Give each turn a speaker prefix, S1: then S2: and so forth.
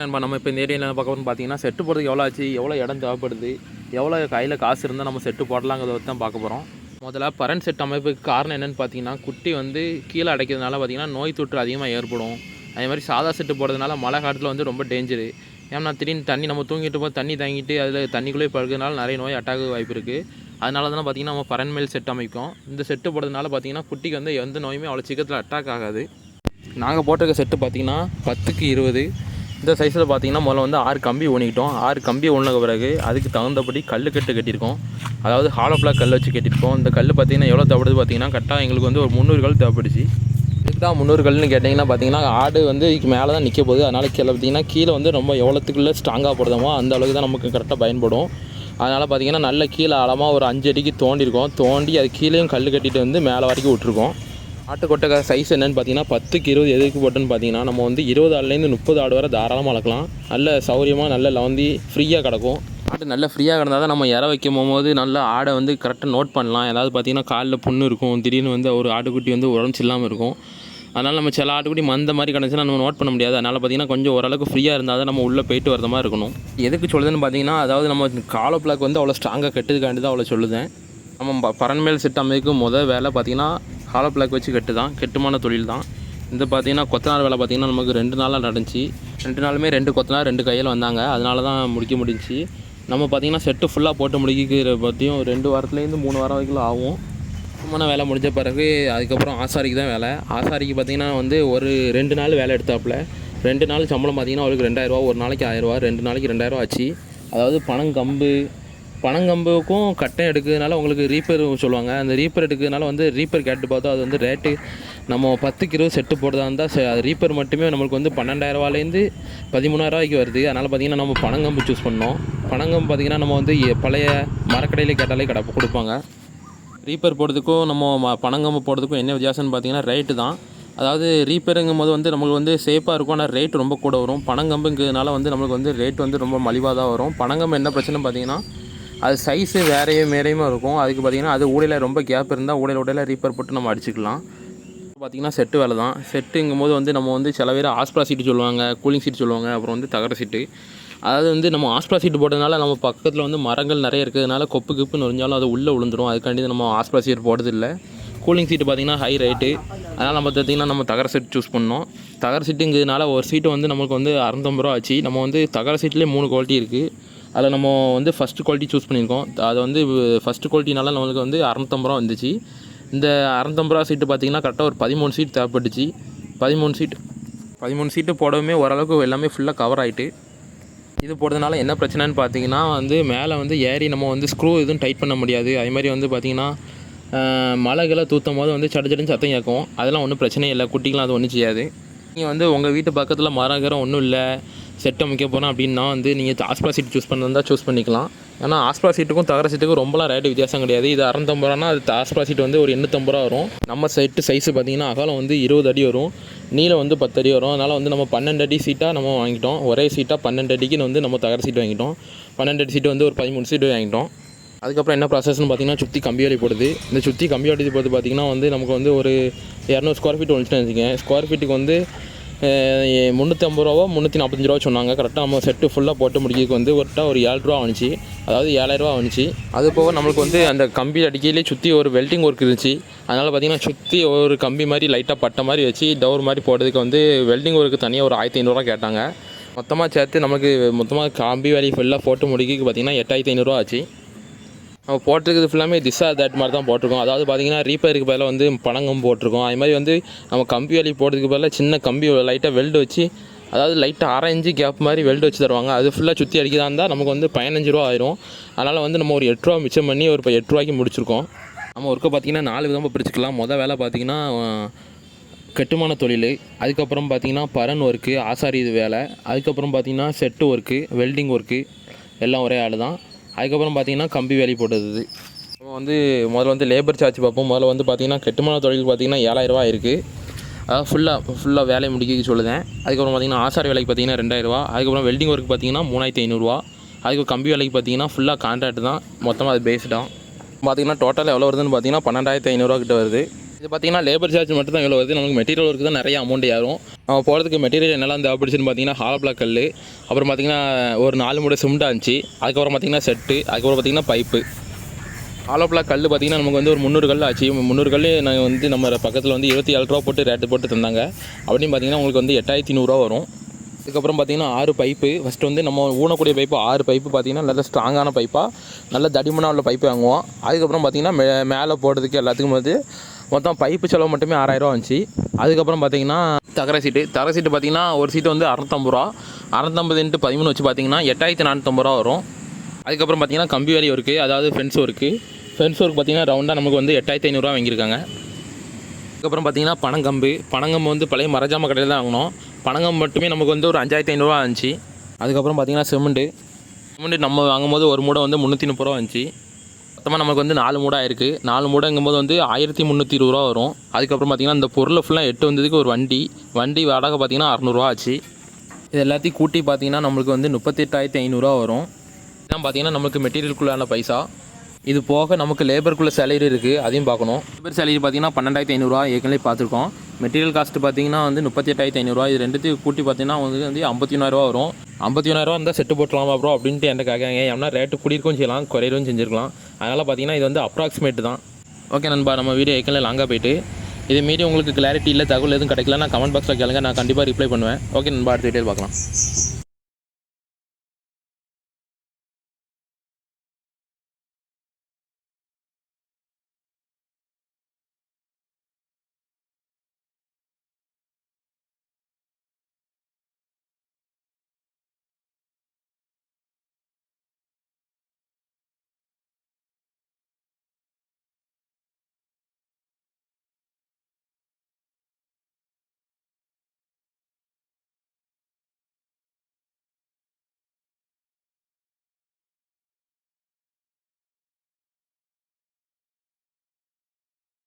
S1: நண்பா நம்ம இப்போ இந்த ஏரியாவில் பார்க்க போகிறோம் பார்த்தீங்கன்னா செட்டு போடுறதுக்கு எவ்வளோ ஆச்சு எவ்வளோ இடம் தேவைப்படுது எவ்வளோ கையில் காசு இருந்தால் நம்ம செட்டு போடலாங்கிறத பற்றி தான் பார்க்க போகிறோம் முதல்ல பரன் செட் அமைப்புக்கு காரணம் என்னென்னு பார்த்தீங்கன்னா குட்டி வந்து கீழே அடைக்கிறதுனால பார்த்தீங்கன்னா நோய் தொற்று அதிகமாக ஏற்படும். அதே மாதிரி சாதா செட்டு போடுறதுனால மழை காலத்தில் வந்து ரொம்ப டேஞ்சரு ஏன்னா திடீர்னு தண்ணி நம்ம தூங்கிட்டு போய் தண்ணி தாங்கிட்டு அதில் தண்ணிக்குள்ளே படுக்கிறதுனால நிறைய நோய் அட்டாக் வாய்ப்பு இருக்குது அதனால தான் பார்த்திங்கன்னா நம்ம பரன் மேல் செட் அமைக்கும். இந்த செட்டு போடுறதுனால பார்த்தீங்கன்னா குட்டிக்கு வந்து எந்த நோயுமே அவ்வளோ சீக்கிரத்தில் அட்டாக் ஆகாது. நாங்கள் போட்டிருக்க செட்டு பார்த்தீங்கன்னா பத்துக்கு இருபது இந்த சைஸில் பார்த்தீங்கன்னா முதல்ல வந்து ஆறு கம்பி ஊனிக்கிட்டோம். ஆறு கம்பி ஊனக்கு பிறகு அதுக்கு தகுந்தபடி கல் கட்டு கட்டியிருக்கோம். அதாவது ஹாலோ பிளாக் கல் வச்சு கட்டியிருக்கோம். இந்த கல் பார்த்தீங்கன்னா எவ்வளோ தேவைப்படுது பார்த்தீங்கன்னா கரெக்டாக எங்களுக்கு வந்து ஒரு முந்நூறு கல் தேவைப்படுச்சு. இதுக்கு தான் முந்நூறு கல்னு கேட்டிங்கன்னா பார்த்தீங்கன்னா ஆடு வந்து இதுக்கு மேலே தான் நிற்க போகுது. அதனால் கீழே பார்த்தீங்கன்னா கீழே வந்து ரொம்ப எவ்வளோத்துக்குள்ளே ஸ்ட்ராங்காக போடுதோமோ அந்த அளவுக்கு தான் நமக்கு கரெக்டாக பயன்படும். அதனால் பார்த்தீங்கன்னா நல்ல கீழே ஆழமாக ஒரு அஞ்சு அடிக்கு தோண்டியிருக்கோம். தோண்டி அது கீழேயும் கல் கட்டிட்டு வந்து மேலே வரைக்கும் விட்டுருக்கோம். ஆட்டுக்கொட்டை சைஸ் என்னென்னு பார்த்தீங்கன்னா பத்துக்கு இருபது எதுக்கு போட்டுன்னு பார்த்தீங்கன்னா நம்ம வந்து இருபது ஆடுலேருந்து முப்பது ஆடு வரை தாராளமாக வளர்க்கலாம். நல்ல சௌரியமாக நல்ல லவந்தி ஃப்ரீயாக கிடக்கும். ஆடு நல்ல ஃப்ரீயாக கிடந்தால் தான் நம்ம இற வைக்கும் போகும்போது நல்ல ஆடை வந்து கரெக்டாக நோட் பண்ணலாம். ஏதாவது பார்த்தீங்கன்னா காலில் புண்ணு இருக்கும் திடீர்னு வந்து ஒரு ஆட்டுக்குட்டி வந்து உடம்பு இல்லாமல் இருக்கும். அதனால் நம்ம சில ஆட்டுக்குட்டி மந்த மாதிரி கிடந்துச்சுன்னா நம்ம நோட் பண்ண முடியாது. அதனால் பார்த்தீங்கன்னா கொஞ்சம் ஓரளவுக்கு ஃப்ரீயாக இருந்தால் தான் நம்ம உள்ளே போயிட்டு வரத மாதிரி இருக்கணும். எதுக்கு சொல்லுதுன்னு பார்த்தீங்கன்னா அதாவது நம்ம காலோ பிளாக் வந்து அவ்வளோ ஸ்ட்ராங்காக கெட்டதுக்காண்டி தான் அவ்வளோ சொல்லுதேன். நம்ம ப- பரன்மேல் சிட்டமைக்கும் வேலை பார்த்தீங்கன்னா ஹாலோ பிளாக் வச்சு கட்டு தான் கெட்டுமான தொழில் தான் இந்த பார்த்தீங்கன்னா கொத்தனார் வேலை பார்த்தீங்கன்னா நமக்கு ரெண்டு நாளாக நடந்துச்சு. ரெண்டு நாளுமே ரெண்டு கொத்தனார் ரெண்டு கையில் வந்தாங்க. அதனால தான் முடிக்க முடிஞ்சுச்சு. நம்ம பார்த்தீங்கன்னா செட்டு ஃபுல்லாக போட்டு முடிக்கிற பற்றியும் ரெண்டு வாரத்துலேருந்து மூணு வாரம் வரைக்கும் ஆகும். சும்மான வேலை முடிஞ்ச பிறகு அதுக்கப்புறம் ஆசாரிக்கு தான் வேலை. ஆசாரிக்கு பார்த்தீங்கன்னா வந்து ஒரு ரெண்டு நாள் வேலை எடுத்தாப்புல. ரெண்டு நாள் சம்பளம் பார்த்தீங்கன்னா அவருக்கு ரெண்டாயிரரூவா ஒரு நாளைக்கு ஆயிரரூவா ரெண்டு நாளைக்கு ரெண்டாயிரரூவா ஆச்சு. அதாவது பனங்கம்பு பனங்கம்புக்கும் கட்டை எடுக்கிறதுனால உங்களுக்கு ரீப்பர் சொல்லுவாங்க. அந்த ரீப்பர் எடுக்கிறதுனால வந்து ரீப்பர் கேட்டு பார்த்தா அது வந்து ரேட்டு நம்ம பத்துக்கு இருபது செட்டு போடுறதா இருந்தால் ச- அது ரீப்பர் மட்டுமே நம்மளுக்கு வந்து பன்னெண்டாயிரரூவாலேருந்து பதிமூணாயிரரூவாய்க்கு வருது. அதனால் பார்த்தீங்கன்னா நம்ம பனங்கம்பு சூஸ் பண்ணோம். பனங்கம்பு பார்த்தீங்கன்னா நம்ம வந்து எ- பழைய மரக்கடையில் கேட்டாலே கடை கொடுப்பாங்க. ரீப்பர் போடுறதுக்கும் நம்ம பனங்கம்பு போடுறதுக்கும் என்ன வித்தியாசம்னு பார்த்தீங்கன்னா ரேட்டு தான். அதாவது ரீப்பேருங்கும் போது வந்து நம்மளுக்கு வந்து சேஃபாக இருக்கும். ஆனால் ரேட் ரொம்ப கூட வரும். பனங்கம்புங்கிறதுனால வந்து நம்மளுக்கு வந்து ரேட் வந்து ரொம்ப மலிவாக தான் வரும். பனங்கம்பு என்ன பிரச்சனை பார்த்தீங்கன்னா அது சைஸு வேறையும் மேறையுமா இருக்கும். அதுக்கு பார்த்தீங்கன்னா அது ஊடையில் ரொம்ப கேப் இருந்தால் ஊடையில் ஊடையில் ரீப்பர் போட்டு நம்ம அடிச்சுக்கலாம். பார்த்தீங்கன்னா செட்டு வேலை தான் செட்டுங்கும் போது வந்து நம்ம வந்து சில பேர் ஆஸ்ப்ரா சீட்டு சொல்லுவாங்க கூலிங் சீட் சொல்லுவாங்க அப்புறம் வந்து தகர சீட்டு அதாவது வந்து நம்ம ஆஸ்ப்ரா சீட்டு போட்டதுனால நம்ம பக்கத்தில் வந்து மரங்கள் நிறைய இருக்கிறதுனால கொப்பு கிப்பு நுழைஞ்சாலும் அது உள்ளே விழுந்துரும் அதுக்காண்டி நம்ம ஆஸ்ப்ரா சீட் போட்டதில்லை. கூலிங் சீட்டு பார்த்தீங்கன்னா ஹை ரேட்டு அதனால் நம்ம பார்த்தீங்கன்னா நம்ம தகர சீட் சூஸ் பண்ணோம். தகர சீட்டுங்கிறதுனால ஒரு சீட்டு வந்து நமக்கு வந்து அறநூத்தம்பது ரூபா ஆச்சு. நம்ம வந்து தகர சீட்லேயே மூணு குவாலிட்டி இருக்குது அதில் நம்ம வந்து ஃபஸ்ட்டு குவாலிட்டி சூஸ் பண்ணியிருக்கோம். அது வந்து ஃபஸ்ட்டு குவாலிட்டினால நம்மளுக்கு வந்து அறநூத்தம்பது ரூபா வந்துச்சு. இந்த அறநூத்தம்பது ரூபா சீட்டு பார்த்தீங்கன்னா கரெக்டாக ஒரு பதிமூணு சீட் தேவைப்பட்டுச்சு. பதிமூணு சீட் பதிமூணு சீட்டு போடவுமே ஓரளவுக்கு எல்லாமே ஃபுல்லாக கவர் ஆகிட்டு இது போடுறதுனால என்ன பிரச்சனைன்னு பார்த்தீங்கன்னா வந்து மேலே வந்து ஏறி நம்ம வந்து ஸ்க்ரூ எதுவும் டைட் பண்ண முடியாது. அதே மாதிரி வந்து பார்த்திங்கன்னா மலைகளை தூத்தும் போது வந்து சட சடன்னு சத்தம் கேட்கும். அதெல்லாம் ஒன்றும் பிரச்சனையே இல்லை. குட்டிக்கெலாம் அது ஒன்றும் செய்யாது. நீங்கள் வந்து உங்கள் வீட்டு பக்கத்தில் மரகரம் ஒன்றும் இல்லை. செட் அமைக்க போகிறேன் அப்படின்னா வந்து நீங்கள் ஆஸ்பா சீட் சூஸ் பண்ணுறதா சூஸ் பண்ணிக்கலாம். ஏன்னா ஆஸ்பா சீட்டுக்கும் தகர சீட்டுக்கும் ரொம்பலாம் ரேட்டு வித்தியாசம் கிடையாது. இது அறநூத்தம்பது ரூபானா அது ஆஸ்பா சீட் வந்து ஒரு எண்ணூற்றம்பது ரூபா வரும். நம்ம செட்டு சைஸு பார்த்தீங்கன்னா அகலம் வந்து இருபது அடி வரும். நீளம் வந்து பத்து அடி வரும். அதனால் வந்து நம்ம பன்னெண்டு அடி சீட்டாக நம்ம வாங்கிட்டோம். ஒரே சீட்டாக பன்னெண்டு அடிக்கு வந்து நம்ம தகர சீட் வாங்கிட்டோம். பன்னெண்டு அடி சீட்டு வந்து ஒரு பதிமூணு சீட்டு வாங்கிட்டோம். அதுக்கப்புறம் என்ன ப்ராசஸ்னு பார்த்தீங்கன்னா சுற்றி கம்பி வேலி போடுது. இந்த சுற்றி கம்பி வேலி போடுறது பார்த்தீங்கன்னா வந்து நமக்கு வந்து ஒரு இரநூறு ஸ்கொயர் ஃபீட் வந்துச்சுன்னு வச்சுக்கேன் ஸ்கொயர் ஃபீட்டுக்கு வந்து முந்நூற்றி ஐம்பது ரூபாவோ முந்நூற்றி நாற்பத்தஞ்சு ரூபா சொன்னாங்க கரெக்டாக நம்ம செட்டு ஃபுல்லாக போட்டு முடிக்கிறதுக்கு வந்து ஒருட்டா ஒரு ஏழு ரூபா வந்துச்சு. அதாவது ஏழாயிரரூவா வந்துச்சு. அது போக நம்மளுக்கு வந்து அந்த கம்பி அடிக்கையிலே சுற்றி ஒரு வெல்டிங் ஒர்க் இருந்துச்சு. அதனால் பார்த்தீங்கன்னா சுற்றி ஒரு கம்பி மாதிரி லைட்டாக பட்டை மாதிரி வச்சு டவர் மாதிரி போடுறதுக்கு வந்து வெல்டிங் ஒர்க்கு தனியாக ஒரு ஆயிரத்தி ஐநூறுரூவா கேட்டாங்க. மொத்தமாக சேர்த்து நமக்கு மொத்தமாக கம்பி வேலி ஃபுல்லாக போட்டு முடிக்கிறதுக்கு பார்த்தீங்கன்னா எட்டாயிரத்தி ஐநூறுரூவா ஆச்சு. நம்ம போட்டிருக்கிறது ஃபுல்லாமே திஸ் ஆர் தட் மாதிரி தான் போட்டிருக்கோம். அதாவது பார்த்தீங்கன்னா ரீப்பருக்கு பதிலாக வந்து பணங்கம் போட்டிருக்கோம். அது மாதிரி வந்து நம்ம கம்பி வலி போடுறதுக்கு பதிலாக சின்ன கம்பி லைட்டாக வெல்டு வச்சு அதாவது லைட்டாக ஆரஞ்சு கேப் மாதிரி வெல்டு வச்சு தருவாங்க. அது ஃபுல்லாக சுற்றி அடிக்கிறதா இருந்தால் நமக்கு வந்து பதினஞ்சு ரூபா ஆயிரும். அதனால் வந்து நம்ம ஒரு எட்டு ரூபா மிச்சம் பண்ணி ஒரு இப்போ எட்டு ரூபாய்க்கு முடிச்சிருக்கோம். நம்ம ஒர்க்கை பார்த்தீங்கன்னா நாலு விதமாக பிரிச்சுக்கலாம். மொதல் வேலை பார்த்தீங்கன்னா கட்டுமான தொழில். அதுக்கப்புறம் பார்த்தீங்கன்னா பரன் ஒர்க்கு ஆசாரி இது வேலை. அதுக்கப்புறம் பார்த்தீங்கன்னா செட்டு ஒர்க்கு வெல்டிங் ஒர்க்கு எல்லாம் ஒரே ஆள் தான் அதுக்கப்புறம் பார்த்தீங்கன்னா கம்பி வேலி போட்டது. நம்ம வந்து முதல்ல வந்து லேபர் சார்ஜ் பார்ப்போம். முதல்ல வந்து பார்த்தீங்கன்னா கட்டுமான தொழில் பார்த்தீங்கன்னா ஏழாயிரரூவா இருக்குது அதாவது ஃபுல்லாக ஃபுல்லாக வேலையை முடிக்க சொல்லுதேன். அதுக்கப்புறம் பார்த்தீங்கன்னா ஆசாரி வேலைக்கு பார்த்தீங்கன்னா ரெண்டாயிரரூவா அதுக்கப்புறம் வெல்டிங் ஒர்க் பார்த்தீங்கன்னா மூணாயிரத்தி ஐநூறுரூவா அதுக்கு கம்பி வேலைக்கு பார்த்தீங்கன்னா ஃபுல்லாக கான்ட்ராக்ட் தான். மொத்தமாக அது பேஸ்டாக பார்த்திங்கன்னா டோட்டல் எவ்வளோ வருதுன்னு பார்த்தீங்கன்னா பன்னெண்டாயிரத்தி ஐநூறுரூவா கிட்ட வருது. இது பார்த்தீங்கன்னா லேபர் சார்ஜ் மட்டும் தான் இவ்வளோ வருது. நமக்கு மெட்டீரியல் ஒர்க்கு தான் நிறைய அமௌண்ட் ஏறும். நம்ம போகிறதுக்கு மெட்டீரியல் என்னெல்லாம் தேவைப்படுச்சுன்னு பார்த்தீங்கன்னா ஹாலோ கல் அப்புறம் பார்த்தீங்கன்னா ஒரு நாலு மூட சிமெண்ட் இருந்துச்சு அதுக்கப்புறம் பார்த்தீங்கன்னா செட்டு அதுக்கப்புறம் பார்த்தீங்கன்னா பைப்பு ஹாலோ கல் பார்த்தீங்கன்னா நமக்கு வந்து ஒரு முந்நூறு கல் ஆச்சு. முந்நூறு கல் நாங்கள் வந்து நம்ம பக்கத்தில் வந்து இருபத்தி ஏழு ரூபா போட்டு ரேட்டு போட்டு தந்தாங்க. அப்படின்னு பார்த்தீங்கன்னா உங்களுக்கு வந்து எட்டாயிரத்தி நூறுரூவா வரும். அதுக்கப்புறம் பார்த்தீங்கன்னா ஆறு பைப்பு ஃபஸ்ட்டு வந்து நம்ம ஊனக்கூடிய பைப்பு ஆறு பைப்பு பார்த்தீங்கன்னா நல்ல ஸ்ட்ராங்கான பைப்பாக நல்ல தடிமனாக உள்ள பைப்பு வாங்குவோம். அதுக்கப்புறம் பார்த்தீங்கன்னா மே மேலே போடுறதுக்கு எல்லாத்துக்கும் வந்து மொத்தம் பைப்பு செலவு மட்டுமே ஆறாயிரம் வந்துச்சு. அதுக்கப்புறம் பார்த்தீங்கன்னா தகர சீட்டு. தகர சீட்டு பார்த்தீங்கன்னா ஒரு சீட்டு வந்து அறநூத்தம்பது ரூபா. அறநூத்தம்பது இன்ட்டு பதிமூணு வச்சு பார்த்தீங்கன்னா எட்டாயிரத்தி நானூற்றம்பது ரூபா வரும். அதுக்கப்புறம் பார்த்தீங்கன்னா கம்பி வேலி ஒர்க்கு அதாவது ஃப்ரெண்ட்ஸ் ஒர்க்கு ஃப்ரெண்ட்ஸ் ஒர்க் பார்த்தீங்கன்னா ரவுண்டாக நமக்கு வந்து எட்டாயிரத்தி ஐநூறுரூவா வாங்கியிருக்காங்க. அதுக்கப்புறம் பார்த்தீங்கன்னா பனங்கம்பு பனங்கம்பு வந்து பழைய மரஜாம கடையில் தான் வாங்கினோம். பனங்கம்பு மட்டுமே நமக்கு வந்து ஒரு அஞ்சாயிரத்தி ஐநூறுரூவா இருந்துச்சு அதுக்கப்புறம் பார்த்தீங்கன்னா சிமெண்ட்டு சிமெண்ட்டு நம்ம வாங்கும்போது ஒரு மூடை வந்து முந்நூற்றி முப்பது ரூபா வந்துச்சு. மொத்தமாக நமக்கு வந்து நாலு மூடாக ஆயிருக்கு நாலு மூடைங்கும்போது வந்து ஆயிரத்தி முந்நூற்றி இருபது ரூபா வரும். அதுக்கப்புறம் பார்த்திங்கன்னா இந்த பொருளை ஃபுல்லாக எட்டு வந்ததுக்கு ஒரு வண்டி. வண்டி வாடகை பார்த்தீங்கன்னா அறநூறுவா ஆச்சு. இது எல்லாத்தையும் கூட்டி பார்த்தீங்கன்னா நம்மளுக்கு வந்து முப்பத்தெட்டாயிரத்தி ஐநூறுரூவா வரும். இதான் பார்த்தீங்கன்னா நமக்கு மெட்டீரியலுக்குள்ளான பைசா. இது போக நமக்கு லேபருக்குள்ள சேலரி இருக்குது அதையும் பார்க்கணும். லேபர் சேலரி பார்த்தீங்கன்னா பன்னெண்டாயிரத்தி ஐநூறுரூவா ஏற்கனவே பார்த்துருக்கோம். மெட்டீரியல் காஸ்ட்டு பார்த்தீங்கன்னா வந்து முப்பத்தெட்டாயிரத்தி ஐநூறுரூவா இது ரெண்டுத்தையும் கூட்டி பார்த்தீங்கன்னா வந்து வந்து ஐம்பத்தி ஒன்றாயிரரூவா வரும். ஐம்பத்தி ஒன்றாயிரரூவா இருந்தால் செட்டு போட்டலாமா ப்ரோ அப்படின்ட்டு என்கிட்ட கேட்காங்க ஏன்னா ரேட்டு கூடியிருக்கும் செய்யலாம் குறையிலும் செஞ்சுருக்கலாம். அதனால் பார்த்தீங்கன்னா இது வந்து அப்ராக்சிமேட் தான். ஓகே நண்பா நம்ம வீடியோ ஏற்கனவே லாங்காக போயிட்டு. இதே மீறி உங்களுக்கு கிளாரிட்டி இல்லை தகவல் எதுவும் கிடைக்கல நான் கமெண்ட் பாக்ஸில் கேளுங்க. நான் கண்டிப்பாக ரிப்ளை பண்ணுவேன். ஓகே நண்பா அடுத்த டீட்டெயில் பார்க்கலாம்.